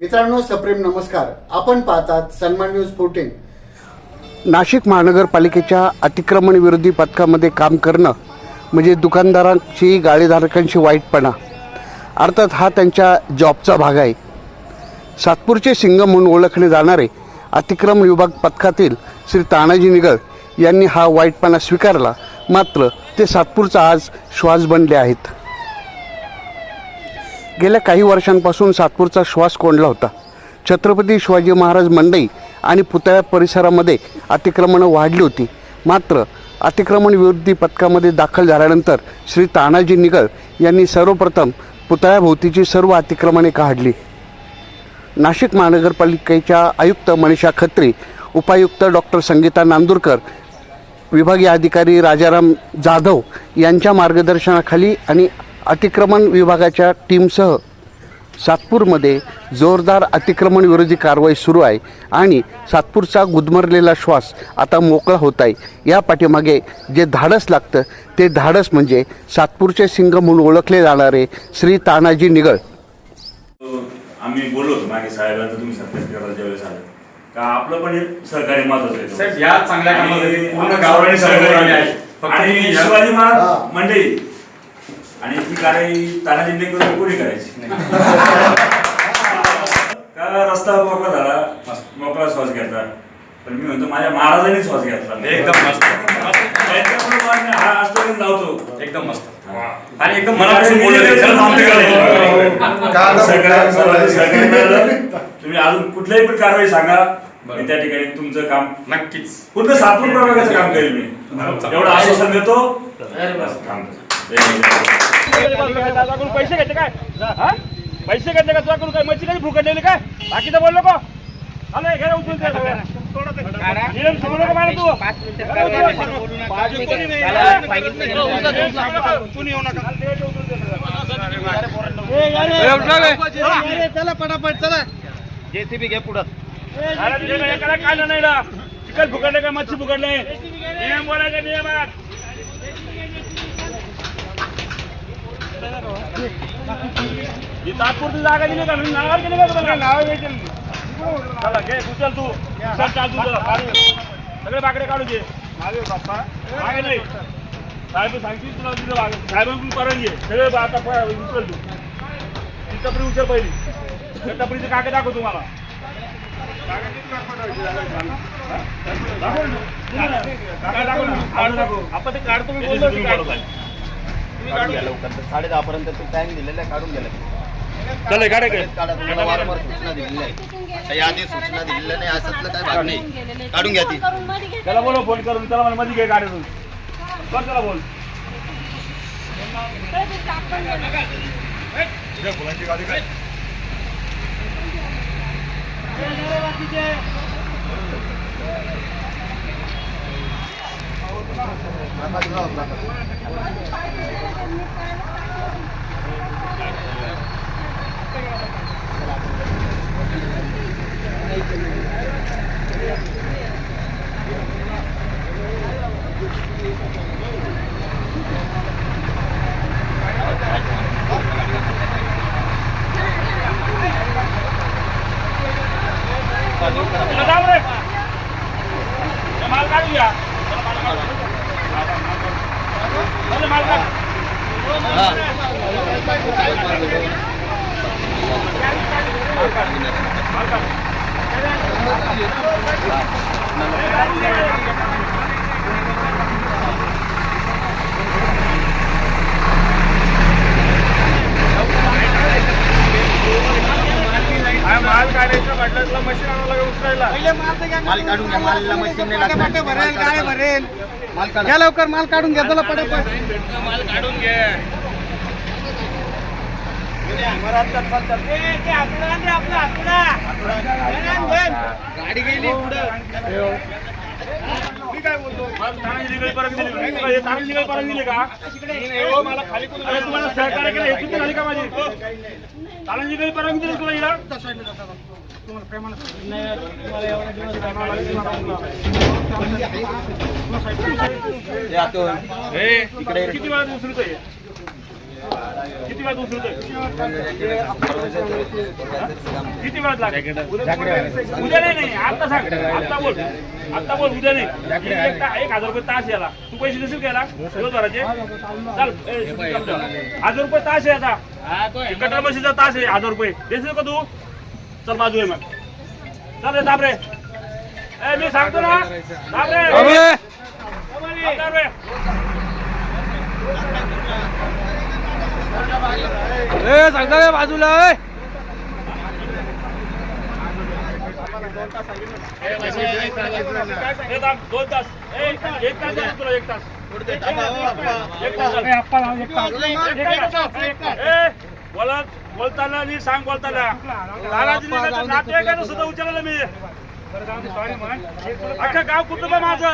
मित्रांनो सप्रेम नमस्कार. आपण पाहतात सन्मान न्यूज फोर्टीन नाशिक महानगरपालिकेच्या अतिक्रमण विरोधी पथकामध्ये काम करणं म्हणजे दुकानदारांची गाडीधारकांशी वाईटपणा अर्थात हा त्यांच्या जॉबचा भाग आहे. सातपूरचे सिंग म्हणून ओळखले जाणारे अतिक्रमण विभाग पथकातील श्री तानाजी निगळ यांनी हा वाईटपणा स्वीकारला मात्र ते सातपूरचा आज श्वास बनले आहेत. गेल्या काही वर्षांपासून सातपूरचा श्वास कोंडला होता. छत्रपती शिवाजी महाराज मंडई आणि पुतळ्या परिसरामध्ये अतिक्रमणं वाढली होती. मात्र अतिक्रमण विरोधी पथकामध्ये दाखल झाल्यानंतर श्री तानाजी निगळ यांनी सर्वप्रथम पुतळ्याभोवतीची सर्व अतिक्रमणे काढली. नाशिक महानगरपालिकेच्या आयुक्त मनीषा खत्री उपायुक्त डॉक्टर संगीता नांदूरकर विभागीय अधिकारी राजाराम जाधव यांच्या मार्गदर्शनाखाली आणि अतिक्रमण विभागाच्या टीमसह सातपूरमध्ये जोरदार अतिक्रमण विरोधी कारवाई सुरू आहे आणि सातपूरचा गुदमरलेला श्वास आता मोकळा होत आहे. या पाठीमागे जे धाडस लागतं ते धाडस म्हणजे सातपूरचे सिंग म्हणून ओळखले जाणारे श्री तानाजी निगळ. आम्ही बोललो मागे साहेबांचं तुम्ही सत्यात करायला ज्यावेळेस आले. का आपलं पण सहकार्य महत्वाचं आहे. या चांगल्या आणि पूर्ण गावाने सहकार्य आणि शिवाजी महाराज हा. आणि ती कारवाई तानाजी करून कोणी करायची? का रस्ता मोकळा झाला मोकळा श्वास घेतला. पण मी म्हणतो माझ्या महाराजांनी श्वास घेतला. एकदम मस्त. हा आजपर्यंत लावतो. एकदम मस्त. आणि एकदम मनापासून मिळालं. तुम्ही अजून कुठल्याही पण कारवाई सांगा. मी त्या ठिकाणी तुमचं काम नक्कीच. पूर्ण सातपूर प्रभागाचं काम करेल मी. एवढं आश्वासन देतो. पैसे घेते काय पैसे घेतले का तुझ्याकडून काय मच्छी कधी फुकटलेली काय बाकीचं बोललो का आलं घे उचलून नको चला पटापट चला. जेसीबी घे पुढं अरे, काय नाही चिकन फुकटले का मच्छी फुकडले नियम बोलायचे नियम ही तात्पुरती जागा दिली का? मी नावावर केली का तुला नाव चला घे उचल तू. उचल चाल काढू. सगळे बाकडे काढू घे मागे नाही. साहेब सांगतील तुला तुझं मागे. साहेबांकडून परवानगी आहे सगळे बा- आता प- उचल तू. ती टपरी उचल पहिली. त्या टपरीचे कागद दाखव तुम्हाला? दाखव ना. कागद दाखव ना. आपण ते काढतो मी बोललो काढतो. काढून घ्या लवकर. साडे दहा पर्यंत तू टाइम दिलेला आहे काढून गेला चला गाड्या. काढा. तुम्हाला वारंवार सूचना दिलेल्या आहे काही आधी सूचना दिलेल्या नाही अशातलं काय भाग नाही. काढून घ्या. ती. त्याला बोलव फोन करून. त्याला मला मध्ये घे गाडीतून. कर त्याला बोल. जाऊ रे. हे माल काढून घ्या चला, माल काढून. चला, माल काढ. माल काढ. हा, माल काढायचं म्हटलं तुला मशीन आणावं लागेल उचलायला. माल काढून घ्या मालला मशीन नाही लागणार. भरेल काय भरेल? माल काढा लवकर माल काढून घ्या चला पटापट. माल काढून घे गाडी गेली पुढं. मी काय बोलतो? मला तानाजी हे तानाजी मला खाली कोणी अरे, तुम्हाला सहकार्य केलं हे चुकी झाली का माझी? तानाजी निगडी परत दिली तुला हिला हे आतून. हे, किती वेळा हे? किती वेळात उचलतोय किती वेळात लागेल? उद्या नाही नाही आता सांग. आता बोल. आता बोल उद्या नाही. एक हजार रुपये तास याला. तू पैसे देशील घ्यायला दिवसभराचे चाल. हजार रुपये तास आहे आता. कटर मशीनचा तास आहे हजार रुपये. देशील का तू? चल बाजू आहे मग. चल रे दाब रे. ए मी सांगतो ना. दाब रे. हे दोन तास ए, एक तास तुला एक तास ए, बोलत बोलताना मी सांग बोलताना तानाजी नातेवाईकांना सुद्धा विचारलं मी अख्खं गाव कुटुंब माझं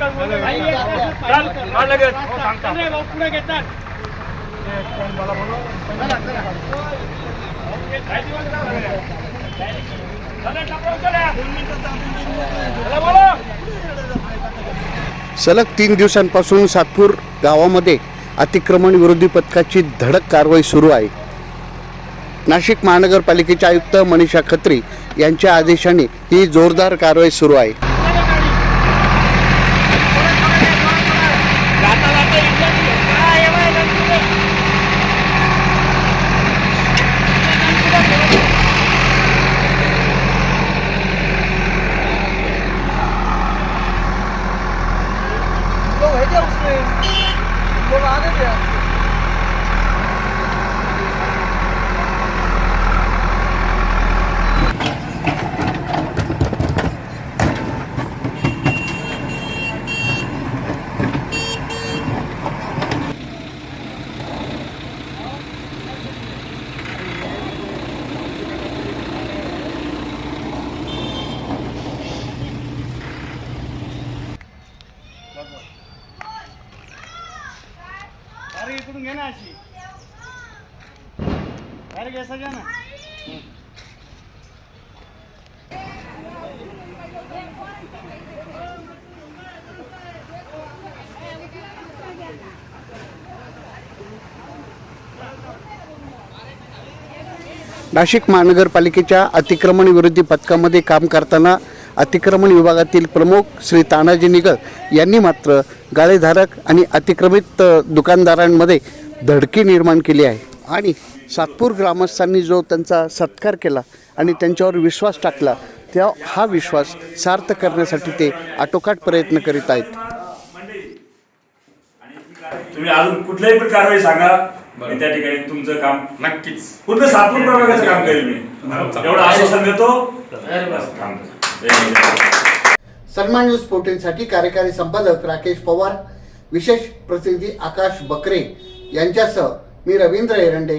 हा सलग तीन दिवसांपासून सातपूर गावामध्ये अतिक्रमण विरोधी पथकाची धडक कारवाई सुरू आहे नाशिक महानगरपालिकेचे आयुक्त मनीषा खत्री यांच्या आदेशाने ही जोरदार कारवाई सुरू आहे अरे इकडून घे ना अशी ना नाशिक महानगरपालिकेच्या अतिक्रमण विरोधी पथकामध्ये काम करताना अतिक्रमण विभागातील प्रमुख श्री तानाजी निगळ यांनी मात्र गाळेधारक आणि अतिक्रमित दुकानदारांमध्ये धडकी निर्माण केली आहे. आणि सातपूर ग्रामस्थांनी जो त्यांचा सत्कार केला आणि त्यांच्यावर विश्वास टाकला त्या हा विश्वास सार्थ करण्यासाठी ते आटोकाट प्रयत्न करीत आहेत. तुम्ही अजून कुठल्याही पण कारवाई सांगा मी त्या ठिकाणी तुमचं काम नक्कीच. पूर्ण सातपूर प्रभागाचं काम करेल मी. एवढं आश्वासन देतो. सन्मान न्यूज फोर्टीनसाठी कार्यकारी संपादक राकेश पवार विशेष प्रतिनिधी आकाश बकरे यांच्यासह मी रवींद्र एरंडे